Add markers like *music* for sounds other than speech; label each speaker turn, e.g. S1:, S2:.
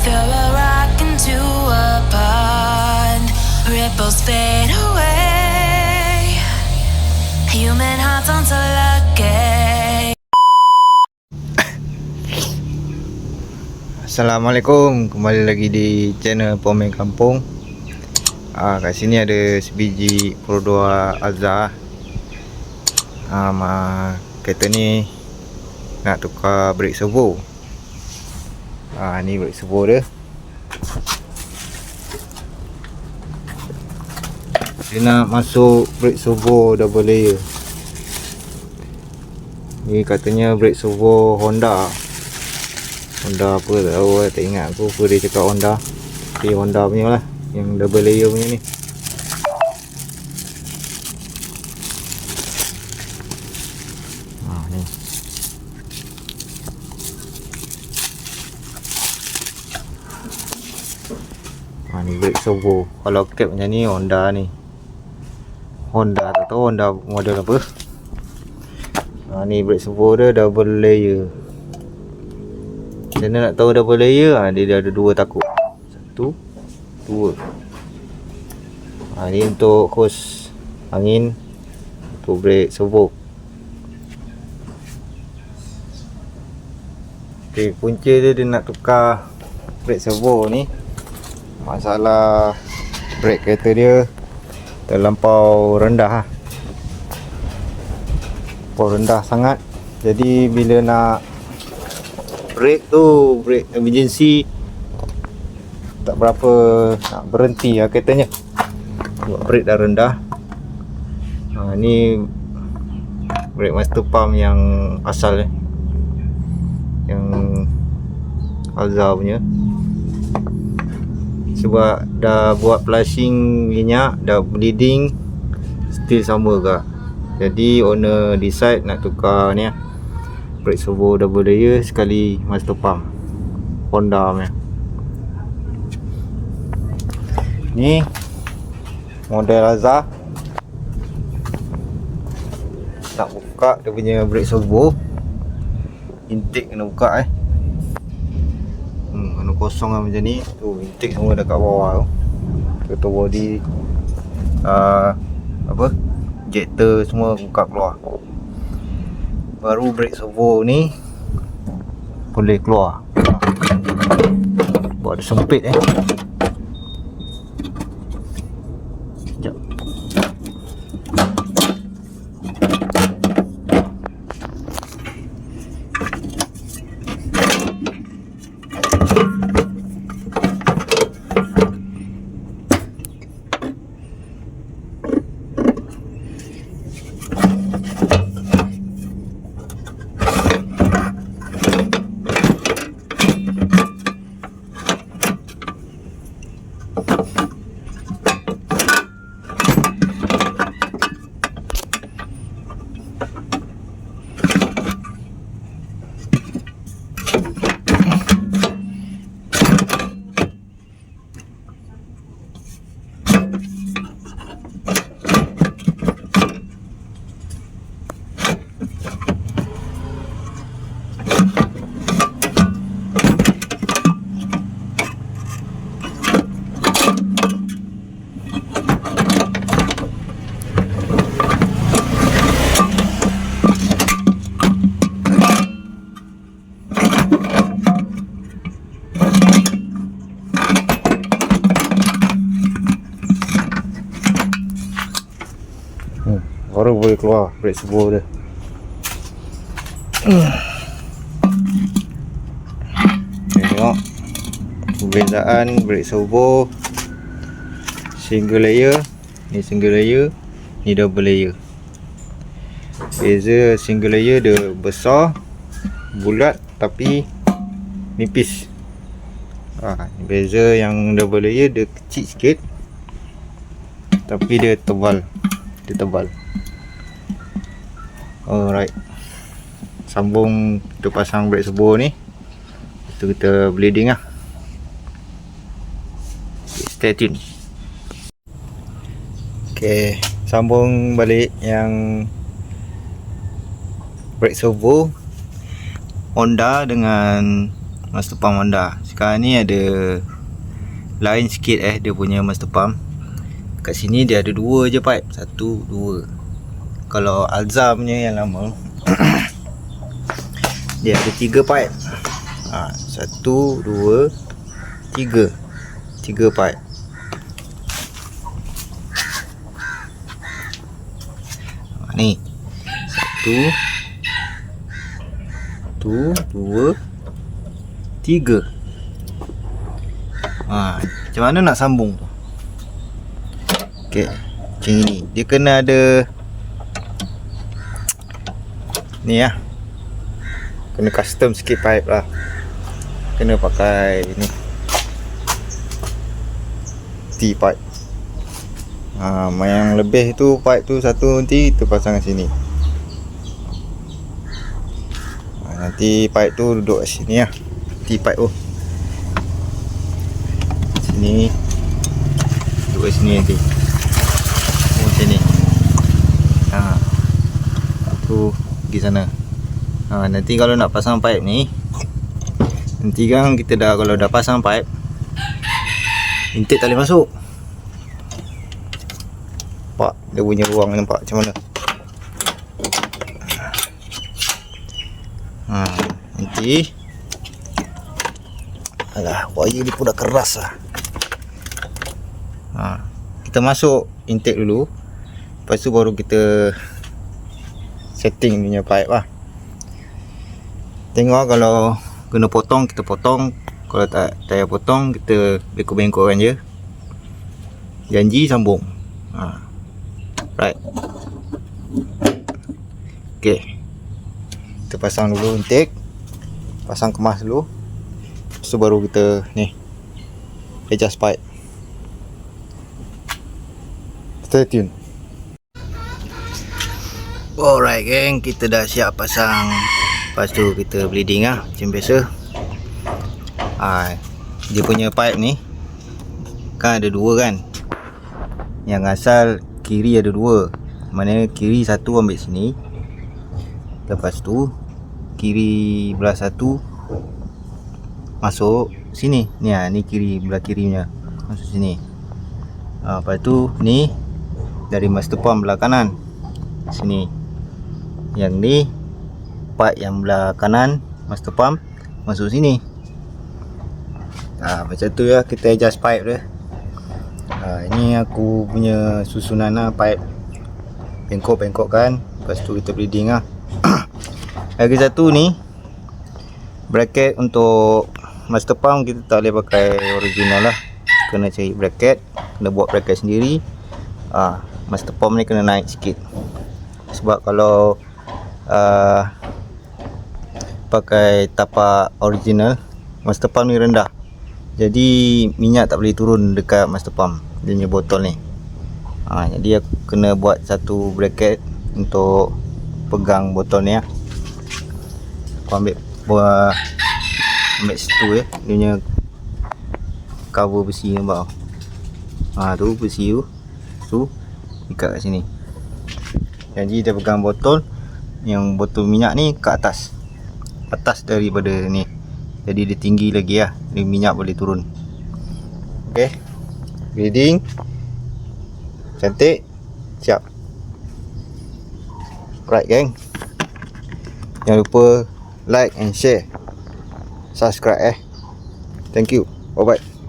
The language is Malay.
S1: Throw a rock into a pond, ripples fade away. Human hearts aren't so lucky.
S2: Assalamualaikum. Kembali lagi di channel Pemain Kampung. Ah, Kat sini ada sebiji Pro 2 Azhar. Ah, Kereta ni Nak tukar brake servo ah, Ni brake servo dia. Dia nak masuk brake servo double layer. Ni katanya brake servo Honda. Honda apa tak tahu lah, tak ingat aku apa dia cakap Honda. Tapi Honda punya lah Yang double layer punya ni. Ha, ni. Brake servo. Kalau cap macam ni Honda ni. Honda tak tahu Honda model apa. Ha, Ni brake servo dia double layer. Macam mana nak tahu double layer ha, Dia dah ada dua takuk Satu Dua. Ha, Ni untuk hose Angin Untuk brake servo. Okay, punca dia dia nak tukar brake servo ni Masalah brake kereta dia Terlampau rendah ha. Terlampau rendah sangat. Jadi bila nak brake tu brake emergency tak berapa nak berhenti lah katanya sebab brake dah rendah. Ha, ni brake master pump yang asal eh. Yang Alza punya sebab dah buat flushing minyak dah bleeding still sama ke jadi owner decide nak tukar ni lah. Brake servo double layer sekali master pump Honda punya. Ni model Azhar. Nak buka dia punya brake servo. Intake kena buka eh kosong lah macam ni. Tu intake semua dekat bawah tu. Kereta body uh, apa injector semua buka keluar. Baru brake servo ni boleh keluar. Buat dia sempit eh Baru boleh keluar brake servo dia. Okay, tengok. Perbezaan brake servo single layer. Ni single layer. Ni double layer. Beza single layer dia besar bulat tapi nipis. Ha, beza yang double layer dia kecil sikit tapi dia tebal. Dia tebal alright. Sambung kita pasang brake servo ni. Itu kita bleeding okay, stay tune. Ok sambung balik yang brake servo Honda dengan master pump Honda. Sekarang ni ada lain sikit eh dia punya master pump. Kat sini dia ada dua je pipe. Satu dua kalau Alza punya yang lama *coughs* dia ada tiga pipe ha, satu dua tiga. Tiga pipe ha, ni. Satu satu dua tiga. Ha, macam mana nak sambung tu? Okay Macam ini Dia kena ada Ni lah Kena custom sikit pipe lah. Kena pakai ni. T-pipe. Ha, Yang lebih tu pipe tu satu nanti Kita pasang kat sini. Ha, Nanti pipe tu duduk kat sini lah T-pipe tu. Sini. Duduk kat sini nanti. Oh, macam ni. Ha. tu pergi sana. Ha, nanti kalau nak pasang pipe ni nanti kan kita dah kalau dah pasang pipe intake tak boleh masuk. Nampak dia punya ruang nampak macam mana? Ha, nanti alah wire ni pun dah keras lah. Ha, kita masuk intake dulu. Lepas tu baru kita setting punya pipe lah. Tengok kalau kena potong kita potong. Kalau tak payah potong kita bengkok-bengkokkan je. Janji sambung. Ha. right. Ok kita pasang dulu intake. Pasang kemas dulu. Tu baru kita ni adjust pipe. Stay tune. Alright geng, kita dah siap pasang. Lepas tu kita bleeding ah macam biasa. Ah, dia punya pipe ni kan ada dua kan. Yang asal kiri ada dua. Mana kiri satu ambil sini. Lepas tu kiri belah satu masuk sini. Ni ah, ni kiri belah kirinya. Masuk sini. Ah, lepas tu ni dari master pump belah kanan sini yang ni part yang belah kanan master pump masuk sini. Ha, macam tu ya kita adjust pipe dia. Ha, ini aku punya susunan lah pipe. Bengkok-bengkok kan lepas tu kita bleeding lah. *coughs* Lagi satu ni bracket untuk master pump kita tak boleh pakai original lah. Kena cari bracket kena buat bracket sendiri. Ah master pump ni kena naik sikit. Sebab kalau uh, pakai tapak original master pump ni rendah. Jadi minyak tak boleh turun dekat master pump. Dia punya botol ni. Ha, jadi aku kena buat satu bracket untuk pegang botol ni lah aku ambil buat ambil situ ya. Dia punya cover besi nampak ha, tu besi tu tu ikat kat sini. Jadi dia pegang botol yang botol minyak ni ke atas. Atas daripada ni. Jadi dia tinggi lagi lah. Ni minyak boleh turun. Ok bleeding cantik. Siap. Right gang jangan lupa like and share. Subscribe eh. Thank you. Bye bye